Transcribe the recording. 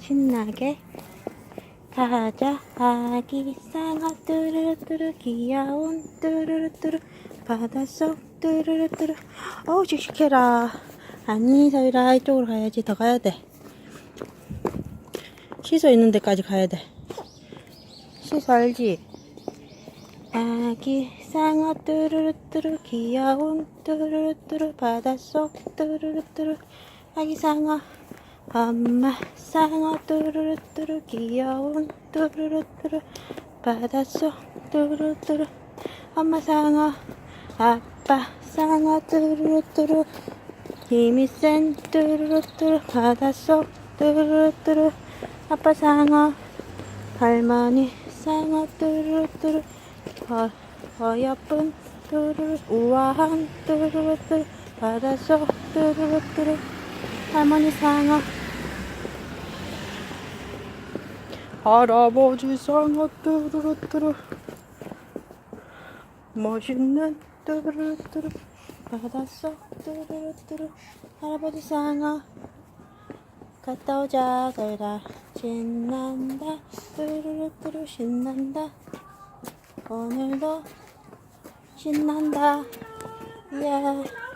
신나게 가자 아기 상어 뚜루루뚜루 귀여운 뚜루루뚜루 바닷속 뚜루루뚜루. 어우 씩씩해라. 아니 서유라 이쪽으로 가야지. 더 가야 돼. 시소 있는 데까지 가야 돼. 시소 알지? 아기 상어 뚜루루뚜루 귀여운 뚜루루뚜루 바닷속 뚜루루뚜루. 아기 상어 엄마 상어 뚜루루뚜루 귀여운 뚜루루뚜루 바닷속 뚜루루뚜루. 엄마 상어 아빠 상어 뚜루루뚜루. 힘이 센 뚜루루뚜루 바닷속 뚜루루뚜루. 아빠 상어 할머니 상어 뚜루루뚜루. 어, 어여쁜 뚜루루 우아한 뚜루루뚜루 바닷속 뚜루루뚜루. 할머니 상어 할아버지 상어 뚜루루뚜루. 멋있는 뚜루루뚜루. 바닷속 뚜루루뚜루. 할아버지 상어. 갔다 오자 서이라 신난다 뚜루루뚜루 신난다. 오늘도 신난다. 예